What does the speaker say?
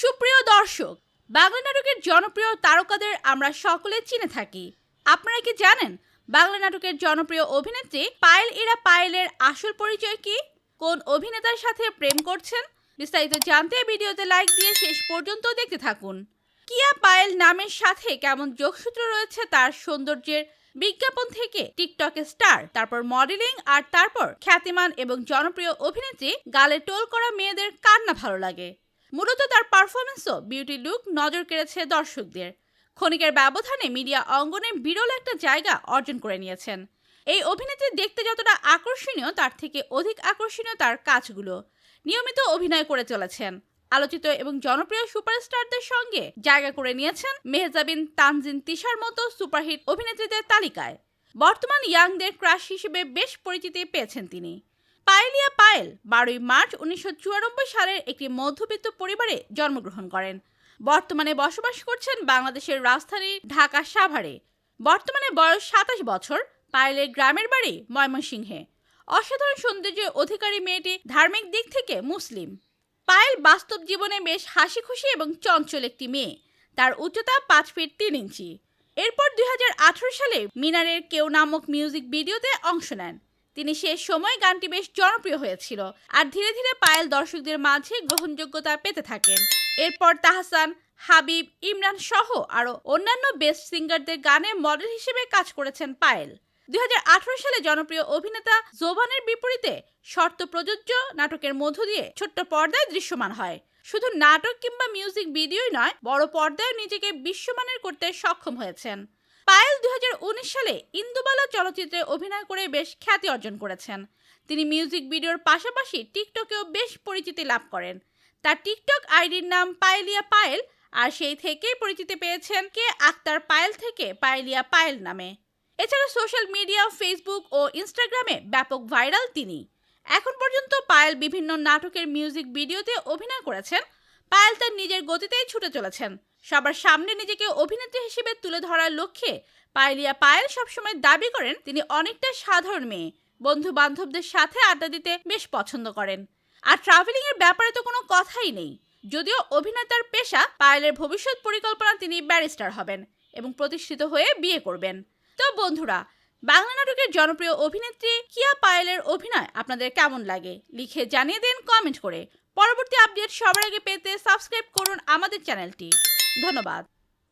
সুপ্রিয় দর্শক, বাংলা নাটকের জনপ্রিয় তারকাদের আমরা সকলে চিনে থাকি। আপনারা কি জানেন বাংলা নাটকের জনপ্রিয় অভিনেত্রী পায়েল ইরা পায়েলের আসল পরিচয় কি? কোন অভিনেতার সাথে প্রেম করছেন? বিস্তারিত জানতে ভিডিওতে লাইক দিয়ে শেষ পর্যন্ত দেখতে থাকুন। কিয়া পায়েল নামের সাথে কেমন যোগসূত্র রয়েছে তার সৌন্দর্যের বিজ্ঞাপন থেকে? টিকটকে স্টার, তারপর মডেলিং আর তারপর খ্যাতিমান এবং জনপ্রিয় অভিনেত্রী গালে টোল করা মেয়েদের কার না ভালো লাগে? মূলত তার পারফরমেন্সও বিউটি লুক নজর কেড়েছে দর্শকদের। ক্ষণিকের ব্যবধানে মিডিয়া অঙ্গনে বিরল একটা জায়গা অর্জন করে নিয়েছেন। এই অভিনেত্রী দেখতে যতটা আকর্ষণীয়, তার থেকে অধিক আকর্ষণীয় তার কাজগুলো। নিয়মিত অভিনয় করে চলেছেন। আলোচিত এবং জনপ্রিয় সুপারস্টারদের সঙ্গে জায়গা করে নিয়েছেন মেহজাবিন তানজিন তিশার মতো সুপারহিট অভিনেত্রীদের তালিকায়। বর্তমান ইয়াংদের ক্রাশ হিসেবে বেশ পরিচিতি পেয়েছেন তিনি। পায়েলিয়া পায়েল বারোই মার্চ উনিশশো চুরানব্বই সালের একটি মধ্যবিত্ত পরিবারে জন্মগ্রহণ করেন। বর্তমানে বসবাস করছেন বাংলাদেশের রাজধানী ঢাকা সাভারে। বর্তমানে বয়স সাতাশ বছর, পায়েলের গ্রামের বাড়ি ময়মনসিংহে। অসাধারণ সৌন্দর্যের অধিকারী মেয়েটি ধার্মিক দিক থেকে মুসলিম। পায়েল বাস্তব জীবনে বেশ হাসি খুশি এবং চঞ্চল একটি মেয়ে। তার উচ্চতা পাঁচ ফিট তিন ইঞ্চি। এরপর দুই হাজার আঠেরো সালে মিনারের কেউ নামক মিউজিক ভিডিওতে অংশ নেন। তিনি সে সময় গানটি বেশ জনপ্রিয় হয়েছিল আর ধীরে ধীরে পায়েল দর্শকদের মাঝে গ্রহণযোগ্যতা পেতে থাকেন। এরপর তাহসান, হাবিব, ইমরান সহ আরও অন্যান্য বেস্ট সিঙ্গারদের গানে মডেল হিসেবে কাজ করেছেন পায়েল। দুই হাজার আঠেরো সালে জনপ্রিয় অভিনেতা জোভানের বিপরীতে শর্ত প্রযোজ্য নাটকের মধ্য দিয়ে ছোট্ট পর্দায় দৃশ্যমান হয়। শুধু নাটক কিংবা মিউজিক ভিডিওই নয়, বড় পর্দায় নিজেকে বিশ্বমানের করতে সক্ষম হয়েছেন। পায়েল দু হাজার উনিশ সালে ইন্দুবালা চলচ্চিত্রে অভিনয় করে বেশ খ্যাতি অর্জন করেছেন। তিনি মিউজিক ভিডিওর পাশাপাশি টিকটকেও বেশ পরিচিতি লাভ করেন। তার টিকটক আইডির নাম পায়েলিয়া পায়েল আর সেই থেকেই পরিচিতি পেয়েছেন কে আক্তার পায়েল থেকে পায়েলিয়া পায়েল নামে। এছাড়া সোশ্যাল মিডিয়া, ফেসবুক ও ইনস্টাগ্রামে ব্যাপক ভাইরাল তিনি। এখন পর্যন্ত পায়েল বিভিন্ন নাটকের মিউজিক ভিডিওতে অভিনয় করেছেন পায়েল তার নিজের গতিতেই ছুটে চলেছেন। সবার সামনে নিজেকে অভিনেত্রী হিসেবে তুলে ধরার লক্ষ্যে পায়েলিয়া পায়েল সবসময় দাবি করেন, তিনি অনেকটা সাধারণ মেয়ে। বন্ধু বান্ধবদের সাথে আড্ডা দিতে বেশ পছন্দ করেন। আর ট্রাভেলিং এর ব্যাপারে তো কোনো কথাই নেই। যদিও অভিনেতার পেশা, পায়েলের ভবিষ্যৎ পরিকল্পনা তিনি ব্যারিস্টার হবেন এবং প্রতিষ্ঠিত হয়ে বিয়ে করবেন। তো বন্ধুরা, বাংলা নাটকের জনপ্রিয় অভিনেত্রী কিয়া পায়েলের অভিনয় আপনাদের কেমন লাগে? লিখে জানিয়ে দিন কমেন্ট করে। পরবর্তী আপডেট সবার আগে পেতে সাবস্ক্রাইব করুন আমাদের চ্যানেলটি। ধন্যবাদ।